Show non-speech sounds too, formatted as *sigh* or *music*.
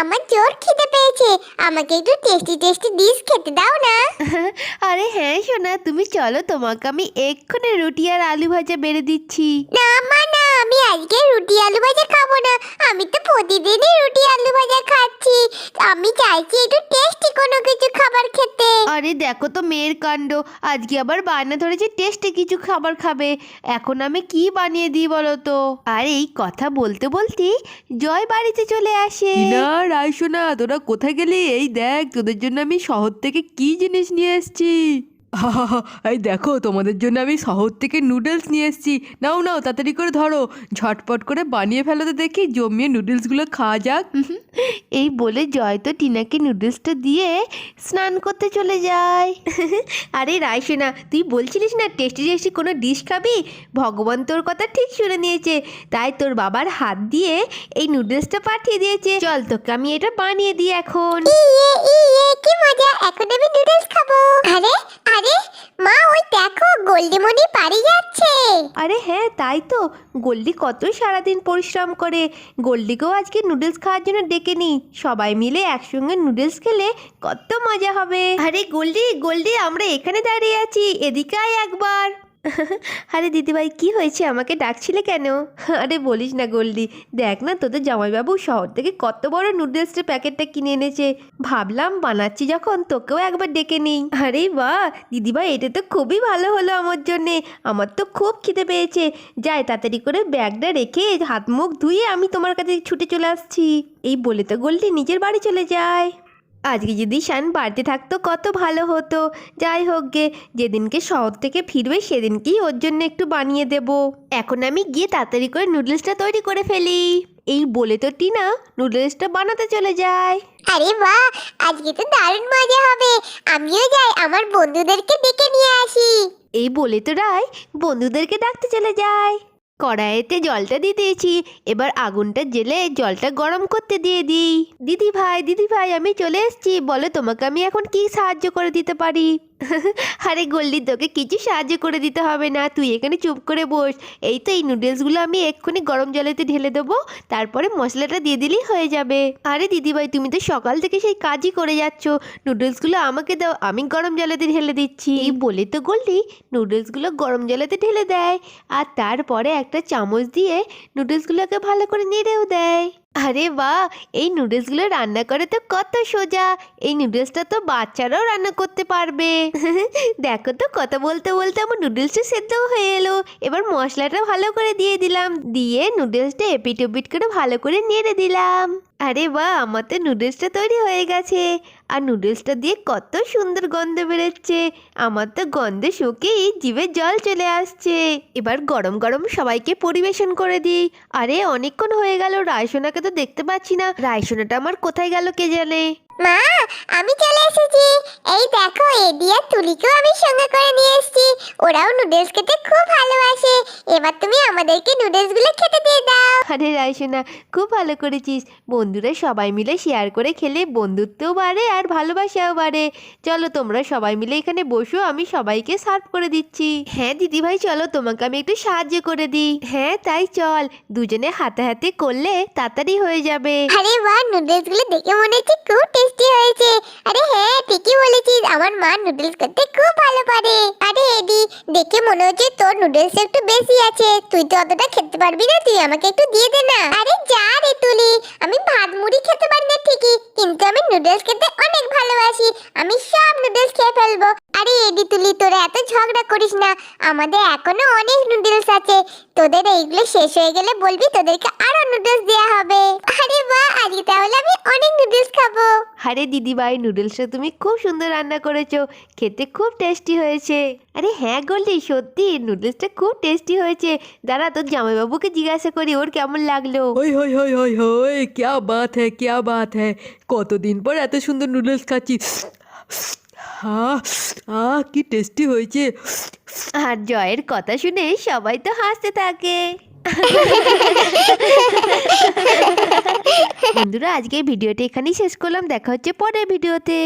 আমার জোর খিদে পেয়েছে। আমাকে একটু টেস্টি টেস্টি ডিশ খেতে দাও না। *laughs* আরে হ্যাঁ সোনা তুমি চলো তোমাকে আমি এক্ষুনি রুটি আর আলু ভাজা বেড়ে দিচ্ছি। না মা না আমি আজকে রুটি আলু ভাজা খাব না। আমি তো প্রতিদিনই রুটি আলু ভাজা খাচ্ছি। আমি চাইছি একটু টেস্টি কোনো কিছু খাবার আরে দেখো তো মেয়ের কাণ্ড। আজকে আবার বায়না ধরেছে, টেস্টে কিছু খাবার খাবে। এখন আমি কি বানিয়ে দিই বলো তো? আর এই কথা বলতে বলতে জয় বাড়িতে চলে আসে। রায় রাইসোনা তোরা কোথায় গেলি? এই দেখ, তোদের জন্য আমি শহর থেকে কি জিনিস নিয়ে এসেছি। *laughs* এই দেখো তোমাদের জন্য আমি শহর থেকে নুডলস নিয়ে এসেছি। নাও নাও তাড়াতাড়ি করে ধরো। ঝটপট করে বানিয়ে ফেলো তো দেখি জমিয়ে নুডলসগুলো খাওয়া যাক। এই বলে জয় তো টিনাকে নুডলসটা দিয়ে স্নান করতে চলে যায়। *laughs* আরে রাইসোনা তুই বলছিলিস না টেস্টি টেস্টি কোনো ডিশ খাবি? ভগবান তোর কথা ঠিক শুনে নিয়েছে। তাই তোর বাবার হাত দিয়ে এই নুডলসটা পাঠিয়ে দিয়েছে। চল তোকে আমি এটা বানিয়ে দিই এখন। ইয়ে ইয়ে এখন আমি নুডলস খাব আরে আরে মা ওই দেখো গোল্ডিমণি পারি যাচ্ছে আরে হ্যাঁ তাই তো? গল্লি কত সারাদিন পরিশ্রম করে। গল্লিকেও আজকে নুডলস খাওয়ার জন্য ডেকে নি। সবাই মিলে একসঙ্গে নুডলস খেলে কত মজা হবে। আরে গোল্ডি গোল্ডি আমরা এখানে দাঁড়িয়ে আছি। এদিকে আয় একবার। *laughs* আরে দিদিভাই, কি হয়েছে? আমাকে ডাকছিলে কেন? *laughs* আরে বলিস না গোল্ডি। দেখ না, তোদের জামাইবাবু শহর থেকে কত বড় নুডলসের প্যাকেটটা কিনে এনেছে। ভাবলাম বানাচ্ছি যখন, তোকেও একবার ডেকে নিই। আরে বাহ! দিদিভাই, এটা তো খুবই ভালো হলো আমার জন্যে। আমার তো খুব খিদে পেয়েছে। যাই তাড়াতাড়ি করে ব্যাগটা রেখে হাত মুখ ধুয়ে আমি তোমার কাছে ছুটে চলে আসছি। এই বলে তো গোল্ডি নিজের বাড়ি চলে যায়। আজকে যদি শান বাড়িতে থাকতো কত ভালো হতো। যাই হোক গে যেদিনকে শহর থেকে ফিরবে সেদিনকেই ওর জন্য একটু বানিয়ে দেব। এখন আমি গিয়ে তাড়াতাড়ি করে নুডলসটা তৈরি করে ফেলি। এই বলে তো টিনা নুডলসটা বানাতে চলে যায়। আরে বাহ আজকে তো দারুণ মজা হবে। আমিও যাই আমার বন্ধুদেরকে ডেকে নিয়ে আসি। এই বলে তো রায় বন্ধুদেরকে ডাকতে চলে যায়। কড়াইতে জলটা দিয়ে দিয়েছি। এবার আগুনটা জেলে জলটা গরম করতে দিয়ে দিই। দিদি ভাই দিদি ভাই, আমি চলে এসেছি। বলো তোমাকে আমি এখন কি সাহায্য করে দিতে পারি? আরে গোল্ডি তোকে কিছু সাহায্য করে দিতে হবে না। তুই এখানে চুপ করে বস। এই তো এই নুডলসগুলো আমি এক্ষুনি গরম জলেতে ঢেলে দেবো। তারপরে মশলাটা দিয়ে দিলেই হয়ে যাবে। আরে দিদিভাই, তুমি তো সকাল থেকে সেই কাজই করে যাচ্ছ। নুডলসগুলো আমাকে দাও, আমি গরম জলেতে ঢেলে দিচ্ছি। এই বলে তো গোল্ডি নুডলসগুলো গরম জলেতে ঢেলে দেয়। আর তারপরে একটা চামচ দিয়ে নুডলসগুলোকে ভালো করে নেড়েও দেয়। আরে বা এই নুডলসগুলো রান্না করে তো কত সোজা। এই নুডলসটা তো বাচ্চারাও রান্না করতে পারবে। *laughs* দেখো তো, কথা বলতে বলতে আমার নুডলসটা সেদ্ধ হয়ে এলো। এবার মশলাটা ভালো করে দিয়ে দিলাম। দিয়ে নুডলসটা এপিট ওপিট করে ভালো করে নেড়ে দিলাম। আরে বাহ, আমার তো নুডলসটা তৈরি হয়ে গেছে। আর নুডলসটা দিয়ে কত সুন্দর গন্ধ বেরোচ্ছে। আমার তো গন্ধে শুকেই জিভে জল চলে আসছে। এবার গরম গরম সবাইকে পরিবেশন করে দিই। আরে, অনেকক্ষণ হয়ে গেল, রায়সোনাকে তো দেখতে পাচ্ছি না। রায়সোনাটা আমার কোথায় গেল কে জানে? মা, আমি চলে এসেছি। এই দেখো এডি আর তুলিকেও আমি সঙ্গে করে নিয়ে ওরাও নুডলস খেতে খুব ভালোবাসে। এবার তুমি আমাদেরকে নুডলসগুলো খেতে দিয়ে দাও। আরে রায়সোনা খুব ভালো করেছিস। বন্ধুরা সবাই মিলে শেয়ার করে খেলে বন্ধুত্বও বাড়ে আর ভালোবাসাও বাড়ে। চলো তোমরা সবাই মিলে এখানে বসো আমি সবাইকে সার্ভ করে দিচ্ছি। হ্যাঁ দিদিভাই চলো তোমাকে আমি একটু সাহায্য করে দিই। হ্যাঁ তাই চল। দুজনে হাতে হাতে করলে তাড়াতাড়ি হয়ে যাবে। আরে বাহ নুডলসগুলো দেখে মনে হচ্ছে খুব টেস্টি হয়েছে। আরে হ্যাঁ ঠিকই বলেছিস। আমার মা নুডলস করতে খুব ভালো পারে। আরে এডি দেখে মনে হচ্ছে তোর নুডলস একটু বেশি আছে। তুই তো অতটা খেতে পারবি না, তুই আমাকে একটু দিয়ে দে না। আরে যা রে তুলি, আমি ভাত মুড়ি খেতে পারি না ঠিকই, কিন্তু আমি নুডলস খেতে অনেক ভালোবাসি। আমি সব নুডলস খেয়ে ফেলব। আরে এডি তুলি, তোরা এত ঝগড়া করিস না। আমাদের এখনও অনেক নুডলস আছে। তোদের এইগুলো শেষ হয়ে গেলে বলবি তোদেরকে আরও নুডলস দেওয়া হবে আরে বাহ আজকে তাহলে আমি অনেক নুডলস খাব। আরে দিদিভাই নুডলসটা তুমি খুব সুন্দর রান্না করেছ। খেতে খুব টেস্টি হয়েছে। আরে হ্যাঁ গোল্ডি সত্যি নুডলসটা খুব টেস্টি হয়েছে। দাঁড়া তোর জামাইবাবুকে জিজ্ঞাসা করি ওর কেমন লাগল? ওই হই হই হই হই ক্যা বাত হ্যাঁ ক্যা বাত হ্যাঁ কতদিন পর এত সুন্দর নুডলস খাচ্ছি। হ্যাঁ আহ কি টেস্টি হয়েছে। আর জয়ের কথা শুনে সবাই তো হাসতে থাকে। বন্ধুরা আজকে ভিডিওটি এখানেই শেষ করলাম। দেখা হচ্ছে পরের ভিডিওতে।